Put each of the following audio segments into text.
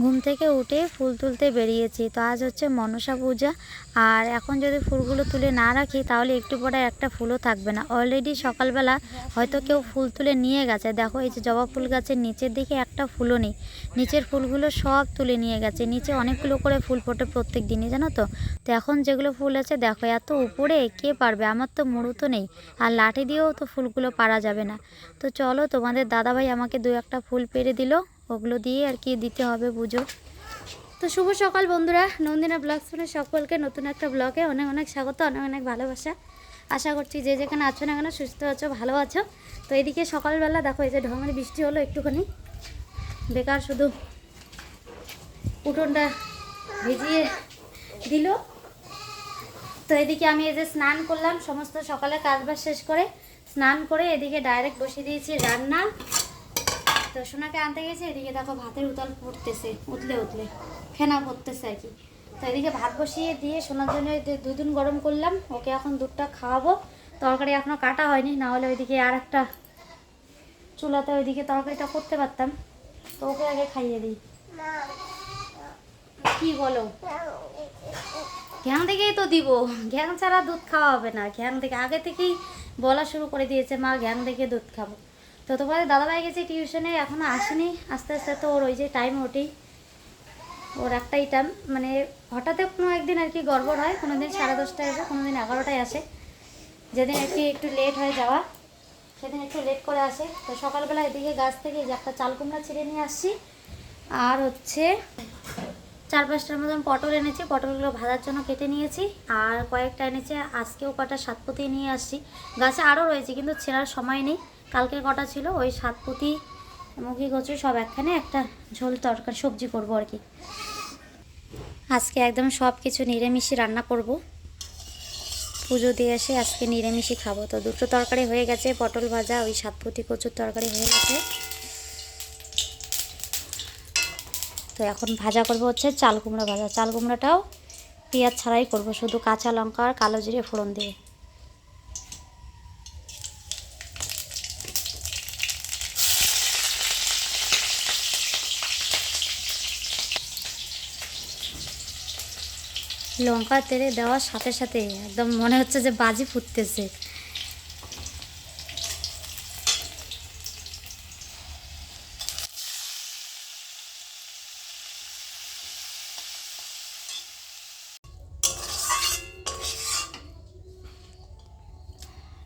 ঘুম থেকে উঠে ফুল তুলতে বেরিয়েছি। তো আজ হচ্ছে মনসা পূজা। আর এখন যদি ফুলগুলো তুলে না রাখি, তাহলে একটু পরে একটা ফুলও থাকবে না। অলরেডি সকালবেলা হয়তো কেউ ফুল তুলে নিয়ে গেছে। দেখো, এই যে জবা ফুল গাছের নিচের দিকে একটা ফুলও নেই। নিচের ফুলগুলো সব তুলে নিয়ে গেছে। নিচে অনেকগুলো করে ফুল ফোটে প্রত্যেক দিনই, জানো তো? তো এখন যেগুলো ফুল আছে, দেখো, এত উপরে কে পারবে? আমার তো মুড়ু তো নেই। আর লাঠি দিয়েও তো ফুলগুলো পারা যাবে না। তো চলো, তোমাদের দাদাভাই আমাকে দু একটা ফুল পেরে দিল। ওগুলো দিয়ে আর কি দিতে হবে পুজো। তো শুভ সকাল বন্ধুরা, নন্দিনা ব্লগ শুনে সকলকে নতুন একটা ব্লগে অনেক অনেক স্বাগত, অনেক অনেক ভালোবাসা। আশা করছি যে যেখানে আছো না কেন সুস্থ আছো, ভালো আছো। তো এদিকে সকালবেলা দেখো এই যে ঢঙের বৃষ্টি হলো একটুখানি। বেকার শুধু উঠোনটা ভিজিয়ে দিল। তো এদিকে আমি এই যে স্নান করলাম, সমস্ত সকালে কাজবাজ শেষ করে স্নান করে এদিকে ডাইরেক্ট বসিয়ে দিয়েছি রান্না। তো সোনাকে আনতে গেছে, এদিকে দেখো ভাতের উতাল পড়তেছে উতলে উতলে, ফেনা পড়তেছে আর কি। তো এদিকে ভাত বসিয়ে দিয়ে সোনার জন্য দুদিন গরম করলাম, ওকে এখন দুধটা খাওয়াবো। তরকারি এখনও কাটা হয়নি, না হলে ওইদিকে আর একটা চুলাতে ওইদিকে তরকারিটা করতে পারতাম। তো ওকে আগে খাইয়ে দিই। কি বলো? ঘ্যাং থেকেই তো দিব ঘ্যাং ছাড়া দুধ খাওয়া হবে না ঘ্যাং থেকে, আগে থেকেই বলা শুরু করে দিয়েছে মা ঘ্যাং থেকে দুধ খাব। তো তোমাদের দাদাভাই গেছে টিউশনে এখনও আসেনি। আস্তে আস্তে তো ওর ওই যে টাইম ওঠেই। ওর একটাই টাইম মানে হঠাৎ কোনো একদিন আর কি গড়বড় হয়। কোনো দিন সাড়ে দশটায় আসে কোনো দিন এগারোটায় আসে। যেদিন আর কি একটু লেট হয়ে যাওয়া, সেদিন একটু লেট করে আসে। তো সকালবেলা এদিকে গাছ থেকে যে একটা চাল কুমড়া ছিঁড়ে নিয়ে আসছি। আর হচ্ছে চার পাঁচটার মতন পটল এনেছি। পটলগুলো ভাজার জন্য কেটে নিয়েছি। আর কয়েকটা এনেছে। আজকেও কটা সাতপতি নিয়ে আসছি। গাছে আরও রয়েছে, কিন্তু ছেঁড়ার সময় নেই। কালকে কটা ছিল? ওই সাত পুঁতি মুখি কচু সব একখানে একটা ঝোল তরকারি, সবজি করব আর কি। আজকে একদম সব কিছু নিরামিষই রান্না করব। পুজো দিয়ে এসে আজকে নিরামিষই খাব। তো দুটো তরকারি হয়ে গেছে, পটল ভাজা, ওই সাত পুঁতি, কচুর তরকারি হয়ে গেছে। তো এখন ভাজা করব হচ্ছে চাল কুমড়া ভাজা। চাল কুমড়াটাও পেঁয়াজ ছাড়াই করব, শুধু কাঁচা লঙ্কা আর কালো জিরে ফোড়ন দিয়ে। লঙ্কা তেলে দেওয়ার সাথে সাথে একদম মনে হচ্ছে যে বাজি ফুটতেছে।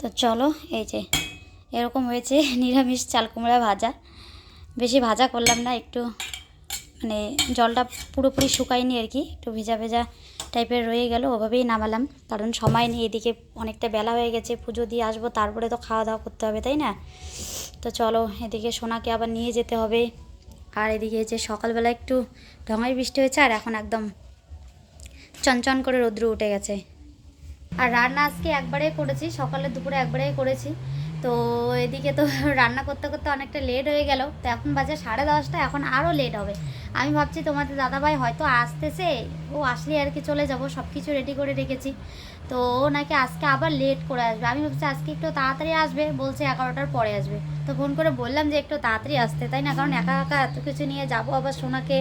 তো চলো, এই যে এরকম হয়েছে নিরামিষ চাল কুমড়া ভাজা। বেশি ভাজা করলাম না, একটু মানে জলটা পুরোপুরি শুকায়নি আর কি, একটু ভেজা ভেজা টাইপের রয়ে গেল, ওভাবেই নামালাম। কারণ সময় নেই, এদিকে অনেকটা বেলা হয়ে গেছে, পুজো দিয়ে আসব, তারপরে তো খাওয়া দাওয়া করতে হবে, তাই না? তো চলো, এদিকে সোনাকে আবার নিয়ে যেতে হবে। আর এদিকে যে সকালবেলা একটু ঢঙাই বৃষ্টি হয়েছে, আর এখন একদম চনচন করে রৌদ্র উঠে গেছে। আর রান্না আজকে একবারেই করেছি, সকালে দুপুরে একবারেই করেছি। তো এদিকে তো রান্না করতে করতে অনেকটা লেট হয়ে গেল। তো এখন বাজে সাড়ে দশটা, এখন আরও লেট হবে। আমি ভাবছি তোমাদের দাদাভাই হয়তো আসতেছে, ও আসলে আর কি চলে যাব সব কিছু রেডি করে রেখেছি। তো ও নাকি আজকে আবার লেট করে আসবে। আমি ভাবছি আজকে একটু তাড়াতাড়ি আসবে, বলছে এগারোটার পরে আসবে। তো ফোন করে বললাম যে একটু তাড়াতাড়ি আসতে, তাই না? কারণ একা একা এত কিছু নিয়ে যাব, আবার সোনাকে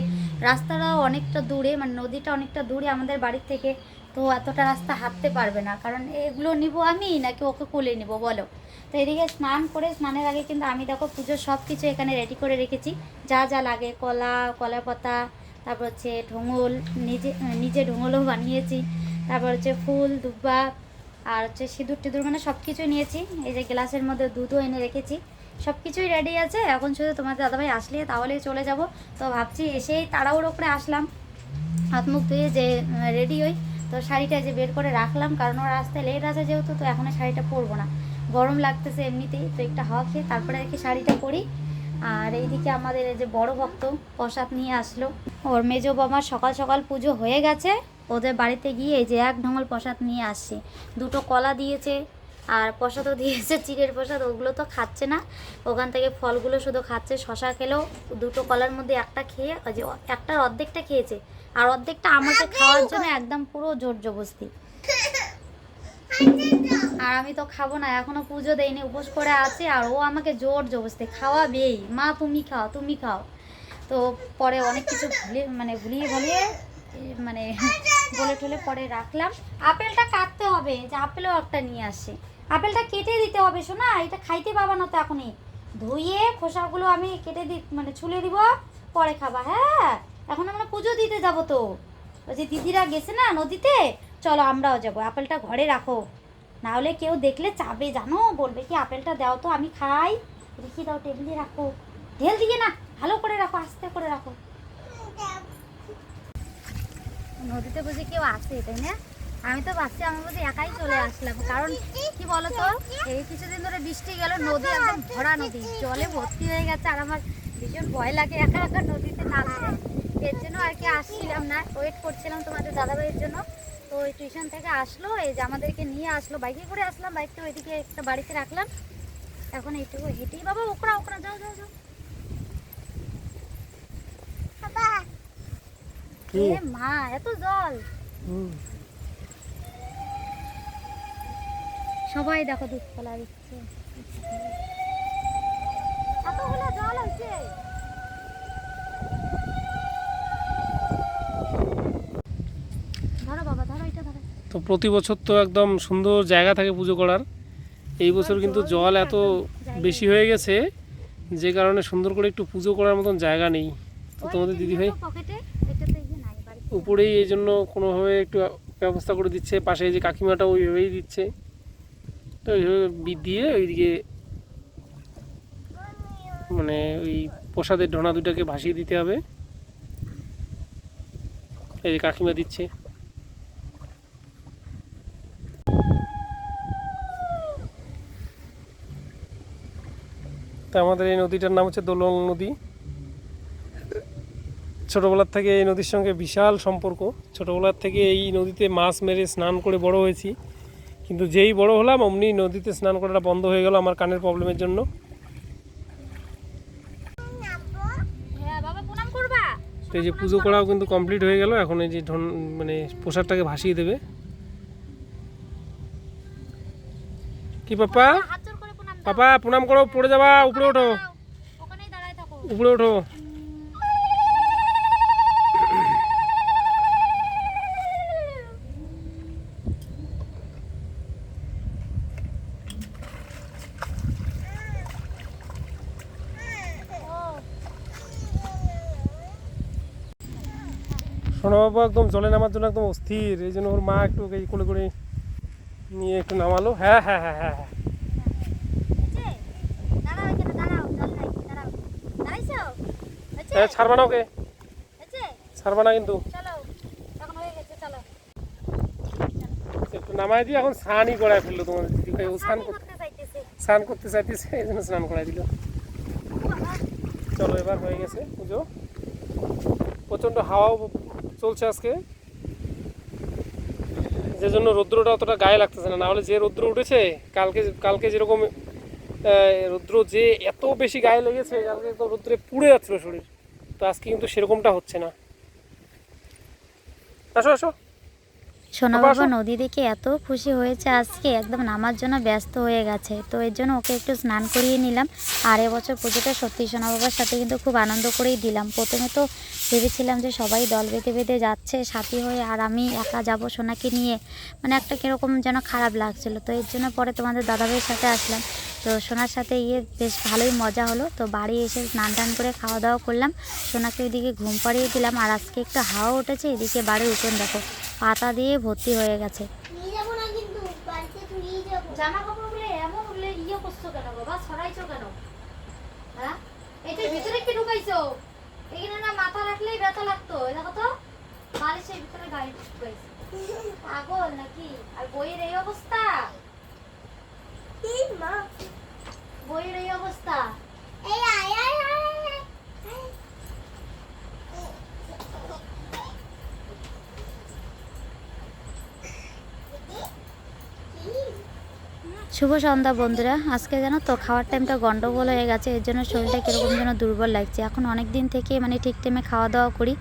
রাস্তাটাও অনেকটা দূরে মানে নদীটা অনেকটা দূরে আমাদের বাড়ির থেকে। তো এতটা রাস্তা হাঁটতে পারবে না। কারণ এগুলো নিব আমি, নাকি ওকে কোলে নিব, বলো? তো এদিকে স্নান করে, স্নানের আগে কিন্তু আমি দেখো পুজোর সব কিছু এখানে রেডি করে রেখেছি। যা যা লাগে, কলা কলা পাতা, তারপর হচ্ছে ঢোঙল, নিজে নিজে ঢোঙলও বানিয়েছি। তারপর হচ্ছে ফুল, দুব্বা, আর হচ্ছে সিঁদুর টিঁদুর মানে সব কিছু নিয়েছি। এই যে গ্লাসের মধ্যে দুধও এনে রেখেছি। সব কিছুই রেডি আছে। এখন শুধু তোমাদের দাদাভাই আসলে তাহলেই চলে যাব। তো ভাবছি এসেই তাড়াহুড়ো করে আসলাম। হাত মুখ ধুয়ে যে রেডি হই। তো শাড়িটা যে বের করে রাখলাম, কারণ ওর আসতে লেট আছে যেহেতু, তো এখন শাড়িটা পরবো না। গরম লাগতেছে এমনিতেই তো একটা হাওয়া খেয়ে তারপরে আর কি শাড়িটা পরি। আর এইদিকে আমাদের এই যে বড় ভক্ত প্রসাদ নিয়ে আসলো। ওর মেজো বাবার সকাল সকাল পুজো হয়ে গেছে। ওদের বাড়িতে গিয়ে এই যে এক ঢঙল প্রসাদ নিয়ে আসছে। দুটো কলা দিয়েছে আর প্রসাদও দিয়েছে চিড়ের প্রসাদ ওগুলো তো খাচ্ছে না। ওখান থেকে ফলগুলো শুধু খাচ্ছে শশা খেলেও দুটো কলার মধ্যে একটা খেয়ে ওই যে একটা অর্ধেকটা খেয়েছে। আর অর্ধেকটা আমাকে খাওয়ার জন্য একদম পুরো জোর জবস্তি আর আমি তো খাব না, এখনও পুজো দেয়নি উপোস করে আছে, আর ও আমাকে জোর জবস্তি খাওয়াবেই মা, তুমি খাও তুমি খাও। তো পরে অনেক কিছু ভুলে মানে ভুলিয়ে ভুলিয়ে মানে বলে ঠলে পরে রাখলাম। আপেলটা কাটতে হবে, যে আপেলও একটা নিয়ে আসে। আপেলটা কেটে দিতে হবে শোনা এটা খাইতে পাবা না তো এখনই। ধুয়ে খোসাগুলো আমি কেটে দি মানে ছুলে দিব, পরে খাবা হ্যাঁ। এখন আমরা পুজো দিতে যাব তো। যে দিদিরা গেছে না নদীতে, চলো আমরাও যাব। আপেলটা ঘরে রাখো। না হলে কেউ দেখলে চাবে, জানো? বলবে কি, আপেলটা দাও তো, আমি খাই। রেখে দাও, টেবিলে রাখো। ঢেল দিয়ে না, ভালো করে রাখো, আস্তে করে রাখো। নদীতে বুঝি কেউ আসে তাই না? আমি তো ভাবছি আমার বুঝি একাই চলে আসলাম। কারণ, কি বলতো? এই কিছুদিন ধরে বৃষ্টি গেল, নদী একদম ভরা নদী। জলে ভর্তি হয়ে গেছে, আর আমার ভীষণ ভয় লাগে, একা একা নদীতে নামতে। এর জন্য আর কি আসছিলাম না। ওয়েট করছিলাম তোমাদের দাদাভাইয়ের জন্য। তো ওই টিউশন থেকে আসলো এই যে আমাদেরকে নিয়ে আসলো বাইকে করে আসলাম। বাইকটা ওইদিকে একটা বাড়িতে রাখলাম। এখন এইটুকু হেঁটেই বাবা ওকরা ওকরা যাও যাও যাও। মা এত জল। সবাই দেখো দুধ কলা দিচ্ছে এতগুলো জল হচ্ছে ধরো বাবা ধরো এটা ধরো তো প্রতি বছর তো একদম সুন্দর জায়গা থাকে পুজো করার। এই বছর কিন্তু জল এত বেশি হয়ে গেছে, যে কারণে সুন্দর করে একটু পুজো করার মতন জায়গা নেই। তো তোমাদের দিদি ভাই পকেটে এটাতে নাই বাড়িতে উপরেই এই জন্য কোনোভাবে একটু ব্যবস্থা করে দিচ্ছে, পাশে যে কাকিমাটা ওইভাবেই দিচ্ছে। তো ওইভাবে দিয়ে ওইদিকে মানে ওই প্রসাদের ঢোনা দুটাকে ভাসিয়ে দিতে হবে। এই যে কাকিমা দিচ্ছে। তা আমাদের এই নদীটার নাম হচ্ছে দোলং নদী। ছোটোবেলার থেকে এই নদীর সঙ্গে বিশাল সম্পর্ক। ছোটোবেলার থেকে এই নদীতে মাছ মেরে স্নান করে বড় হয়েছি। কিন্তু যেই বড় হলাম অমনি নদীতে স্নান করাটা বন্ধ হয়ে গেল আমার কানের প্রবলেমের জন্য। হ্যাঁ তো এই যে পুজো করাও কিন্তু কমপ্লিট হয়ে গেল এখন এই যে ঢন মানে প্রসাদটাকে ভাসিয়ে দেবে। কি পাপা? পাপা, প্রণাম করো পড়ে যাবা, উপরে ওঠো। উপরে ওঠো। সোনা একদম জলে নামার জন্য একদম অস্থির। এই জন্য ওর মা একটু কোলে করে নিয়ে একটু নামালো। হ্যাঁ হ্যাঁ হ্যাঁ হ্যাঁ হ্যাঁ। হয়েছে? দাঁড়াও এখানে দাঁড়াও জল নাই দাঁড়াও দাঁড়াইছো হয়েছে? হ্যাঁ ছাড়বা না ওকে? ছাড়বা না কিন্তু। একটু নামাই দিয়ে এখন স্নানই করায় ফেলল তোমাদের দিদি। ভাই ও স্নান করতে করতে স্নান করতে চাইতেছে এই জন্য স্নান করাই দিল। চলো এবার হয়ে গেছে পুজো। প্রচণ্ড হাওয়াও চলছে আজকে। যে জন্য রৌদ্রটা অতটা গায়ে লাগতেছে না। নাহলে যে রৌদ্র উঠেছে কালকে কালকে যেরকম রৌদ্র যে এত বেশি গায়ে লেগেছে কালকে তো রৌদ্রে পুড়ে যাচ্ছিল শরীর। তো আজকে কিন্তু সেরকমটা হচ্ছে না। আসো আসো। সোনা বাবা, নদী দেখে এত খুশি হয়েছে আজকে একদম নামার জন্য ব্যস্ত হয়ে গেছে। তো এর জন্য ওকে একটু স্নান করিয়ে নিলাম। আর এবছর পুজোটা সত্যি সোনা বাবার সাথে কিন্তু খুব আনন্দ করেই দিলাম। প্রথমে তো ভেবেছিলাম যে সবাই দল বেঁধে বেঁধে যাচ্ছে সাথী হয়ে আর আমি একা যাব সোনাকে নিয়ে। মানে একটা কীরকম যেন খারাপ লাগছিল। তো এর জন্য পরে তোমাদের দাদাভাইয়ের সাথে আসলাম। তো সোনার সাথে গিয়ে বেশ ভালোই মজা হলো। তো বাড়ি এসে স্নান টান করে খাওয়া দাওয়া করলাম। সোনাকে ওইদিকে ঘুম পাড়িয়ে দিলাম। আর আজকে একটু হাওয়া উঠেছে, এদিকে বাড়ির উঠোন দেখো, পাতা দিয়ে ভর্তি হয়ে গেছে। ইয়ে হ্যাঁ? পাগল নাকি? আর বইয়ের এই অবস্থা? মা বইয়ের এই অবস্থা এই আয় আয়। কি? শুভ সন্ধ্যা, বন্ধুরা। আজকে জানো তো খাওয়ার টাইমটা গন্ডগোল হয়ে গেছে, এর জন্য শরীরটা কীরকম যেন দুর্বল লাগছে। এখন অনেক দিন থেকে মানে ঠিক টাইমে খাওয়া দাওয়া করি,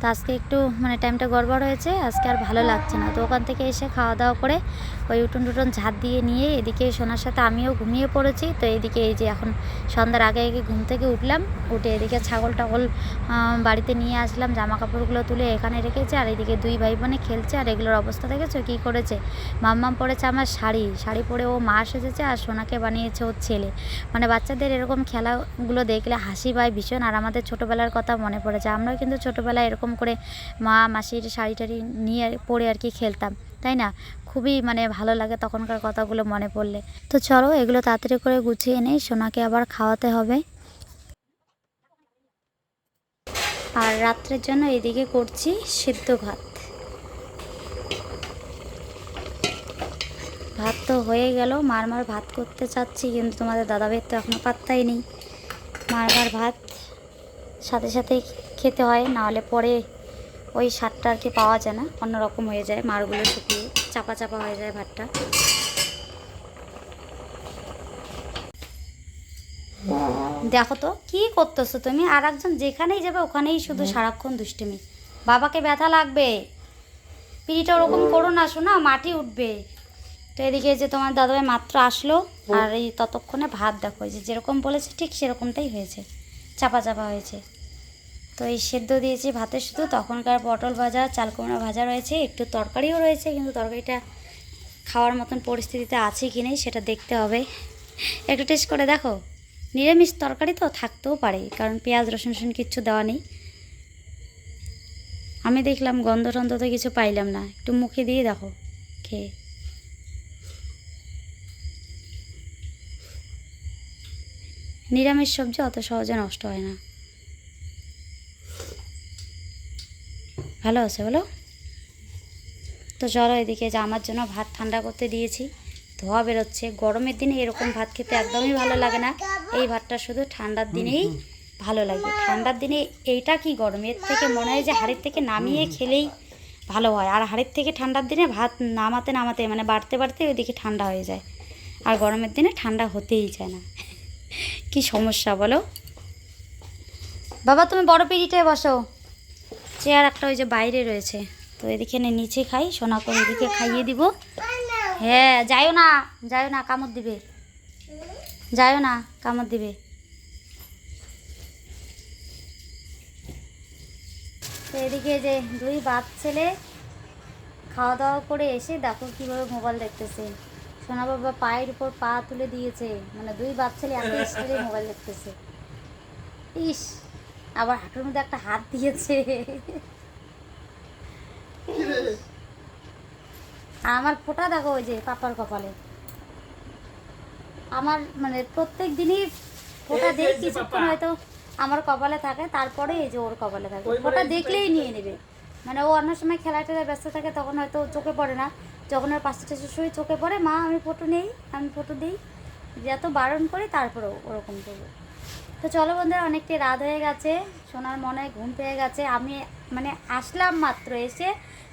তো আজকে একটু মানে টাইমটা গড়বড় হয়েছে, আজকে আর ভালো লাগছে না। তো ওখান থেকে এসে খাওয়া দাওয়া করে ওই উঠুন টুটুন ঝাঁট দিয়ে নিয়ে এদিকে সোনার সাথে আমিও ঘুমিয়ে পড়েছি। তো এদিকে এই যে এখন সন্ধ্যার আগে আগে ঘুম থেকে উঠলাম, উঠে এদিকে ছাগল টাগল বাড়িতে নিয়ে আসলাম জামা কাপড়গুলো তুলে এখানে রেখেছে, আর এদিকে দুই ভাই বোনে খেলছে, আর এগুলোর অবস্থা দেখেছ? কী করেছে? মাম্মাম পড়েছে আমার শাড়ি শাড়ি পরে ও মা সেজেছে আর সোনাকে বানিয়েছে ওর ছেলে। মানে বাচ্চাদের এরকম খেলাগুলো দেখলে হাসি পায় ভীষণ। আর আমাদের ছোটোবেলার কথা মনে পড়ে আমরাও কিন্তু ছোটোবেলায় এরকম করে মা, মাসির শাড়ি টাড়ি নিয়ে পরে আর কি খেলতাম। তাই না? খুবই মানে ভালো লাগে তখনকার কথাগুলো মনে পড়লে। তো চলো, এগুলো তাড়াতাড়ি করে গুছিয়ে নেই। সোনাকে আবার খাওয়াতে হবে। আর রাত্রের জন্য এদিকে করছি সিদ্ধ ভাত। ভাত তো হয়ে গেল মার মার ভাত করতে চাচ্ছি কিন্তু তোমাদের দাদাভাইয়ের তো এখনও পাত্তাই নেই। মার মার ভাত সাথে সাথে খেতে হয় নাহলে পরে ওই স্বাদটা আর কি পাওয়া যায় না অন্যরকম হয়ে যায় মারগুলো শুকিয়ে চাপা চাপা হয়ে যায় ভাতটা। দেখো তো কি করতেছো তুমি? আর একজন যেখানেই যাবে ওখানেই শুধু সারাক্ষণ দুষ্টুমি। বাবাকে ব্যথা লাগবে। পিড়িটা ওরকম করো না শোনা মাটি উঠবে। তো এদিকে যে তোমার দাদাভাই মাত্র আসলো আর এই ততক্ষণে ভাত দেখো যে যেরকম বলেছে ঠিক সেরকমটাই হয়েছে চাপা চাপা হয়েছে। তো এই সেদ্ধ দিয়েছি ভাতের শুধু তখনকার পটল ভাজা চাল কুমড়া ভাজা রয়েছে একটু তরকারিও রয়েছে কিন্তু তরকারিটা খাওয়ার মতন পরিস্থিতিতে আছে কি নেই সেটা দেখতে হবে। একটু টেস্ট করে দেখো নিরামিষ তরকারি তো থাকতেও পারে কারণ পেঁয়াজ রসুন রসুন কিচ্ছু দেওয়া নেই। আমি দেখলাম গন্ধ টন্ধ তো কিছু পাইলাম না একটু মুখে দিয়ে দেখো খেয়ে। নিরামিষ সবজি অত সহজে নষ্ট হয় না। ভালো আছে বলো? তো চলো এদিকে যে আমার জন্য ভাত ঠান্ডা করতে দিয়েছি ধোয়া বেরোচ্ছে। গরমের দিনে এরকম ভাত খেতে একদমই ভালো লাগে না। এই ভাতটা শুধু ঠান্ডার দিনেই ভালো লাগে। ঠান্ডার দিনে এইটা কি গরম? এর থেকে মনে হয় যে হাড়ির থেকে নামিয়ে খেলেই ভালো হয়। আর হাড়ির থেকে ঠান্ডার দিনে ভাত নামাতে নামাতে মানে বাড়তে বাড়তে ওইদিকে ঠান্ডা হয়ে যায়। আর গরমের দিনে ঠান্ডা হতেই চায় না। কি সমস্যা বলো? বাবা, তুমি বড় পিড়িটায় বসো। চেয়ার একটা ওই যে বাইরে রয়েছে। তো এদিকে নে নিচে খাই, সোনা করে এদিকে খাইয়ে দিব। হ্যাঁ যাইও না যাইও না, কামড় দিবে। যাইও না, কামড় দিবে। তো এদিকে যে দুই বাপ ছেলে খাওয়া দাওয়া করে এসে দেখো কীভাবে মোবাইল দেখতেছে। সোনা বাবা পায়ের উপর পা তুলে দিয়েছে। মানে দুই বাপ ছেলে এত স্টাইলে মোবাইল দেখতেছে। ইস আবার হাঁটুর মধ্যে একটা হাত দিয়েছে। আর আমার ফোঁটা দেখো ওই যে পাপার কপালে। আমার মানে প্রত্যেক দিনই ফোঁটা দেই কিছুক্ষণ হয়তো আমার কপালে থাকে তারপরে এই যে ওর কপালে থাকে। ফোঁটা দেখলেই নিয়ে নেবে। মানে ও অন্য সময় খেলা টেলায় ব্যস্ত থাকে তখন হয়তো চোখে পড়ে না। যখন ওর পাঁচটা সময় চোখে পড়ে, মা, আমি ফটো নেই, আমি ফটো দিই। যত বারণ করি, তারপরেও ওরকম করব। তো চলো বন্ধুরা, অনেকটাই রাত হয়ে গেছে, সোনার মনে ঘুম পেয়ে গেছে। আমি মানে আসলাম মাত্র, এসে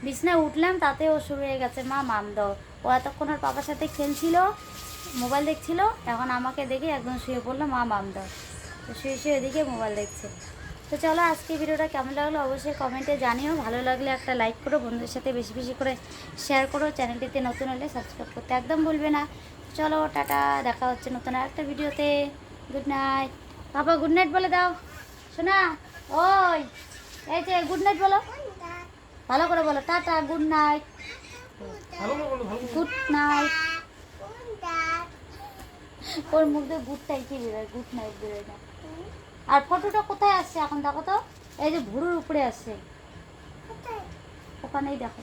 বিছনায় উঠলাম তাতে ও শুরু হয়ে গেছে, মা, মাম দাও। ও এতক্ষণ ওর বাবার সাথে খেলছিল, মোবাইল দেখছিল, এখন আমাকে দেখে একদম শুয়ে পড়ল, মা, মাম দাও। তো শুয়ে শুয়ে এদিকে মোবাইল দেখছে। তো চলো আজকে ভিডিওটা কেমন লাগল অবশ্যই কমেন্টে জানিও। ভালো লাগলে একটা লাইক করো বন্ধুদের সাথে বেশি বেশি করে শেয়ার করো চ্যানেলটিতে নতুন হলে সাবস্ক্রাইব করতে একদম ভুলবে না। চলো টাটা দেখা হচ্ছে নতুন একটা ভিডিওতে। গুড নাইট বাবা গুড নাইট বলে দাও। শোনা ওই এই যে গুড নাইট বলো। ভালো করে বলো tata good night. Good night ওর মুখ দিয়ে গুডটাই কি বেরোয় গুড নাইট বেরোয় না। আর ফটোটা কোথায় আসছে এখন দেখো তো? এই যে ভুরুর উপরে আসছে। ওখানেই দেখো।